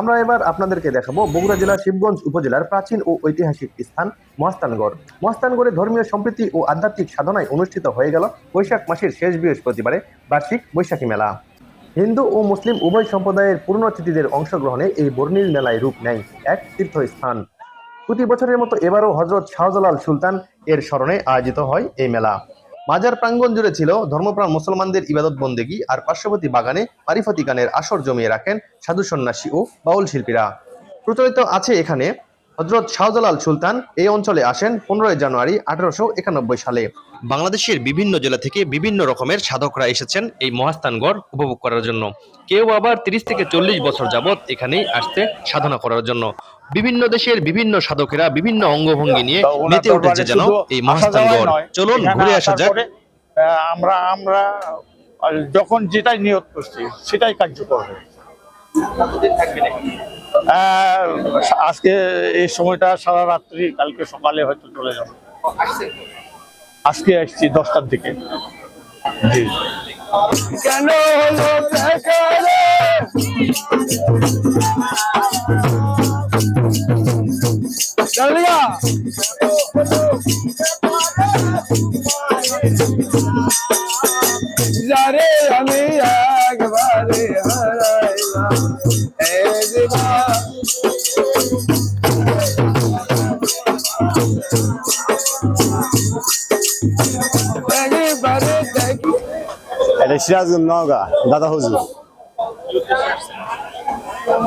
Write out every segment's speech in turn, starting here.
আমরা এবার আপনাদেরকে দেখাবো বগুড়া জেলার শিবগঞ্জ উপজেলার প্রাচীন ও ঐতিহাসিক স্থান মহাস্থানগড় মহাস্থানগড়ে ধর্মীয় সম্প্রীতি ও আধ্যাত্মিক সাধনায় অনুষ্ঠিত হয়ে গেল বৈশাখ মাসের শেষ বৃহস্পতিবারে বার্ষিক বৈশাখী মেলা। হিন্দু ও মুসলিম উভয় সম্প্রদায়ের পূর্ণতিথিদের অংশগ্রহণে এই বর্ণিল মেলায় রূপ নেয় এক তীর্থস্থান। প্রতি বছরের মতো এবারও হজরত শাহজালাল সুলতান এর স্মরণে আয়োজিত হয় এই মেলা। মাজার প্রাঙ্গণ জুড়ে ছিল ধর্মপ্রাণ মুসলমানদের ইবাদত বন্দেগী, আর পার্শ্ববর্তী বাগানে মারিফতি গানের আসর জমিয়ে রাখেন সাধু সন্ন্যাসী ও বাউল শিল্পীরা। প্রচলিত আছে এখানে হজরত শাহজালাল সুলতান। এই অঞ্চলে আসেন পনেরোই জানুয়ারি আঠারোশো একানব্বই সালে। বাংলাদেশের বিভিন্ন জেলা থেকে বিভিন্ন রকমের সাধকরা এসেছেন এই মহাস্থানগড় উপভোগ করার জন্য। কেউ আবার তিরিশ থেকে চল্লিশ বছর যাবৎ এখানেই আসতে সাধনা করার জন্য। বিভিন্ন দেশের বিভিন্ন সাধকেরা বিভিন্ন অঙ্গভঙ্গি নিয়ে মেতে উঠেছে যেন এই আসা মহাস্থানগড় চলুন ঘুরে আসা যাক। আমরা আমরা যখন যেটাই নিয়ত করছি সেটাই কার্যকর। আহ, আজকে এই সময়টা সারা রাত্রি কালকে সকালে হয়তো চলে যাবে। আজকে আসছি দশটার দিকে। জি। কেন হলো যারে আমি একবারে এটা সিরাজগঞ্জ নওগাঁ দাদা হুজুর।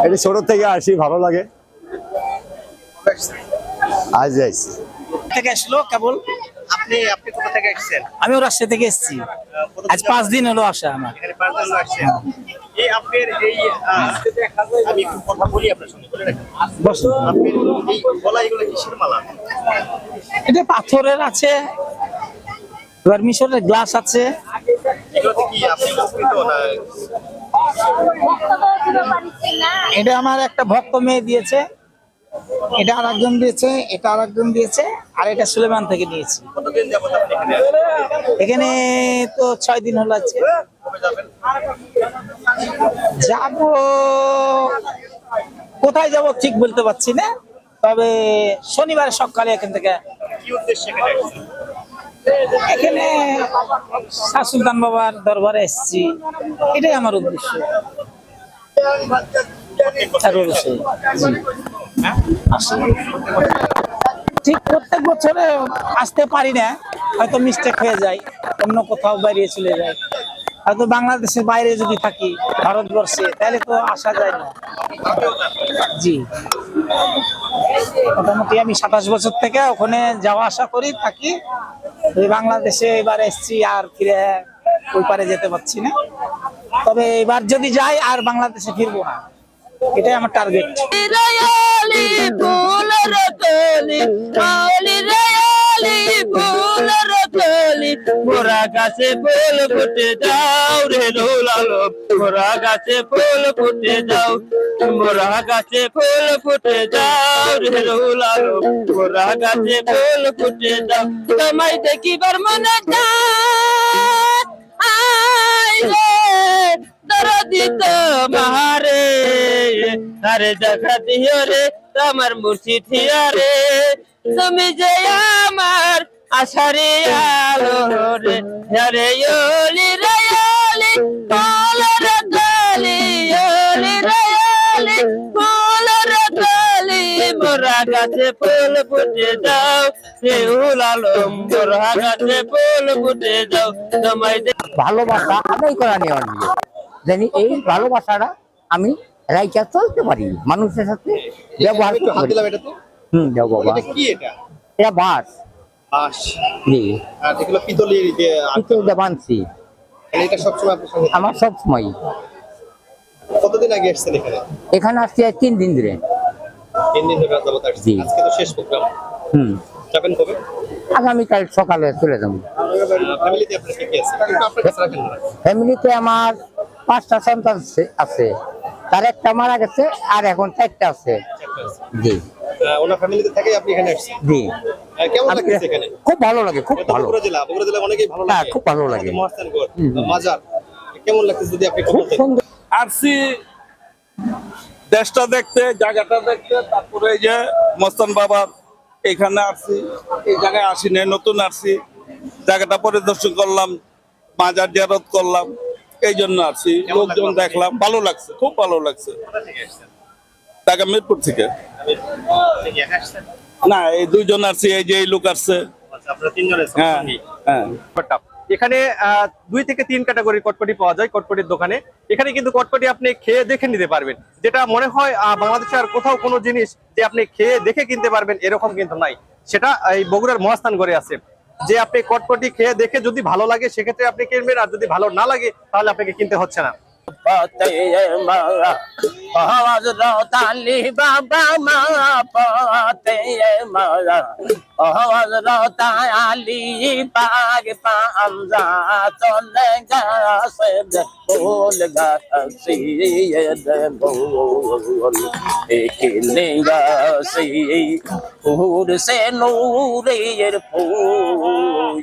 এটা ছোট থেকে আসি ভালো লাগে। আজ যাইছি থেকে আসলো? কেবল? আপনি আপনি কোথা থেকে আসছেন আমি রাজশাহী থেকে এসেছি। আজ পাঁচ দিন হলো আসা আমার। এখানে পাঁচ জন আসছেন। এই আপনার এই আমি একটু কথা বলি আপনার সঙ্গে বলে রাখেন বসুন। এই গলা এগুলো কিসের মালা এটা পাথরের আছে এবার মিশরের গ্লাস আছে। এগুলোতে কি আপনি উপকৃত না? এটা আমার একটা ভক্ত মেয়ে দিয়েছে। এটা আর একজন দিয়েছে এটা আর একজন দিয়েছে আর এটা সুলেমান থেকে নিয়েছি। এখানে তো ছয় দিন হলো আছে যাব কোথায় যাব ঠিক বলতে পারছি না তবে শনিবার সকালে এখান থেকে। এখানে আসছেন এখানে শাহ সুলতান বাবার দরবারে এসেছি। এটাই আমার উদ্দেশ্য। ঠিক প্রত্যেক বছরে আসতে পারি না। হয়তো মিস্টেক হয়ে যায়, অন্য কোথাও বাইরে চলে যায়। হয়তো বাংলাদেশের বাইরে যদি থাকি, ভারতবর্ষে, তাহলে তো আসা যায় না। জি। মোটামুটি আমি সাতাশ বছর থেকে ওখানে যাওয়া আসা করি, থাকি। বাংলাদেশে এবার এসছি, আর ফিরে ওই পারে যেতে পারছি না। তবে এবার যদি যাই, আর বাংলাদেশে ফিরবো না। এটাই আমার টার্গেট রয়ালি ফুল রতলি মালি রয়ালি ফুল রতলি মোরা গাছে ফুল ফুটে যাও রে লোলালো মোরা গাছে ফুল ফুটে যাও। মোরা গাছে ফুল ফুটে যাও রে লোলালো মোরা গাছে ফুল ফুটে যাও। তোমায় দেখিবার মনে চায় আই রে। দরদি তো মারে আরে দেখা দিও রে, তোমার মুর্শি থিয়া রে। তুমি যে আমার আশারে আলো রে রে ওলি রে ওলি রে ওলি ফুল রে গলি। মোরা গাছে ফুল ফুটে যাও রে উলালো মোরা গাছে ফুল ফুটে যাও, তোমায় ভালোবাসা আদায় করা নেওয়ার নিয়ে। জানি এই ভালোবাসাটা আমি রাইকা চলতে পারি মানুষের সাথে ব্যবহার হুম যাও বাবা। এটা কি এটা? এটা বাস আর আমার সব সময় কতদিন আগে আসছেন এখানে? এখানে আসছি আজ তিন দিন ধরে। তিন দিন ধরে আসছেন। জি। আজকে তো শেষ প্রোগ্রাম। হুম। যাবেন কবে? আগামীকাল সকালে চলে যাব। ফ্যামিলিতে আমার পাঁচটা সন্তান আছে- তার একটা মারা গেছে আর এখন চারটা আছে। জি। ওনার ফ্যামিলিতে আপনি এখানে আসছেন? জি। কেমন লাগছে এখানে? খুব ভালো লাগে খুব ভালো। বগুড়া জেলা বগুড়া জেলা অনেকেই ভালো হ্যাঁ, লাগে। খুব ভালো লাগে। মহাস্থানগড়। মাজার কেমন লাগছে যদি আপনি খুব? সুন্দর। আসছি দেশটা দেখতে জায়গাটা দেখতে তারপরে এই যে মস্তান বাবার এখানে আসছি এই জায়গায় আসি নাই নতুন আসছি জায়গাটা পরিদর্শন করলাম মাজার জিয়ারত করলাম। এই জন্য আসছি লোকজন দেখলাম ভালো লাগছে খুব ভালো লাগছে। ঢাকা মিরপুর থেকে। না এই দুইজন আসছি এই যে এই লোক আসছে। আচ্ছা হ্যাঁ হ্যাঁ। এখানে দুই থেকে তিন ক্যাটাগরি কটকটি পাওয়া যায় কটকটির দোকানে। এখানে কিন্তু কটকটি আপনি খেয়ে দেখে নিতে পারবেন। যেটা মনে হয় বাংলাদেশে আর কোথাও কোনো জিনিস যে আপনি খেয়ে দেখে কিনতে পারবেন এরকম কিন্তু নাই। সেটা এই বগুড়ার মহাস্থান করে আছে। যে আপনি কটকটি খেয়ে দেখে যদি ভালো লাগে, সেক্ষেত্রে আপনি কিনবেন, আর যদি ভালো না লাগে, তাহলে আপনাকে কিনতে হচ্ছে না। পাতে মারা আওয়াজ রতালি বাবা মা পাতে মারা আওয়াজ রতালি পাগ পামজা চলে গাছে বল গাছি দে বল একিলে গাছি ফুর সে নূরের ফুল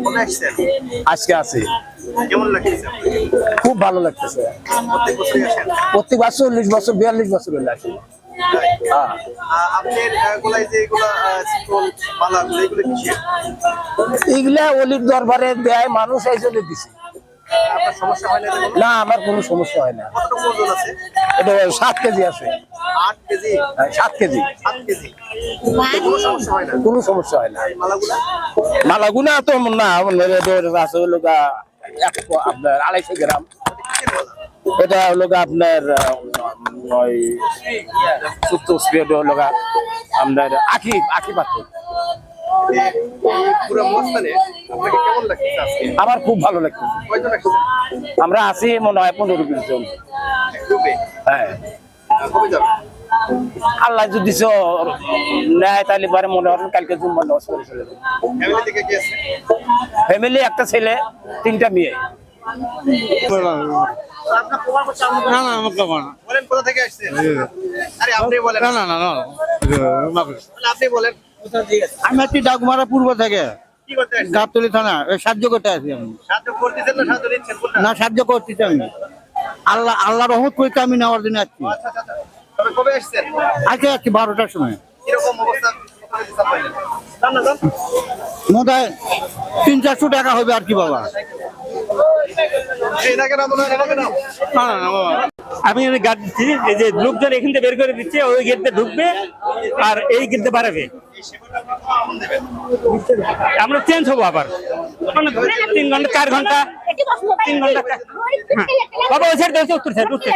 কবে আসছেন আজকে আছি কেমন লাগছে খুব ভালো লাগতেছে। প্রত্যেক বছর চল্লিশ বছর বিয়াল্লিশ বছর হলে আসি। হ্যাঁ। অলির দরবারে দেয় মানুষ এই জন্য দিছি। না আমার কোনো সমস্যা হয় না। এটা সাত কেজি আছে। সাত কেজি। কোনো সমস্যা হয় না? হয় মালাগুনা তো না আছে হলো গা এক প- আপনার আড়াইশো গ্রাম। এটা হলো আপনার ওই সুপ্ত স্প্রেড হলো আপনার আখি আখি পাথর। আমার খুব ভালো লাগছে। আমরা আছি মনে হয় পনেরো বিশ জন। হ্যাঁ। আল্লাহ যদি নেয় তাহলে পরে মনে হয় কালকে জুম্মা নামাজ পড়ে চলে যাব। ফ্যামিলি একটা ছেলে তিনটা মেয়ে। বলেন কোথা থেকে আসছেন আরে আপনি বলেন। না না না আপনি বলেন। আমি ডাকুমারা পূর্ব থেকে। কি করতে আসছেন? গাবতলি থানা সাহায্য করতে আছি আমি। না সাহায্য না করতেছি আমি। আল্লাহ আল্লাহ রহমত করতে আমি নেওয়ার জন্য আসছি। কবে আসছেন? আজকে আসছি বারোটার সময়। কীরকম অবস্থা? মনে হয় তিন চারশো টাকা হবে আর কি বাবা। না না না বাবা আমি গার্ড দিচ্ছি এই যে লোকজন এখান থেকে বের করে দিচ্ছে ওই গেটে ঢুকবে আর এই গেটে বাড়াবে। আমরা চেঞ্জ হব আবার। তিন ঘণ্টা চার ঘণ্টা। তিন ঘণ্টা হ্যাঁ। বাবা ওই সাইড উত্তর সাইড উত্তর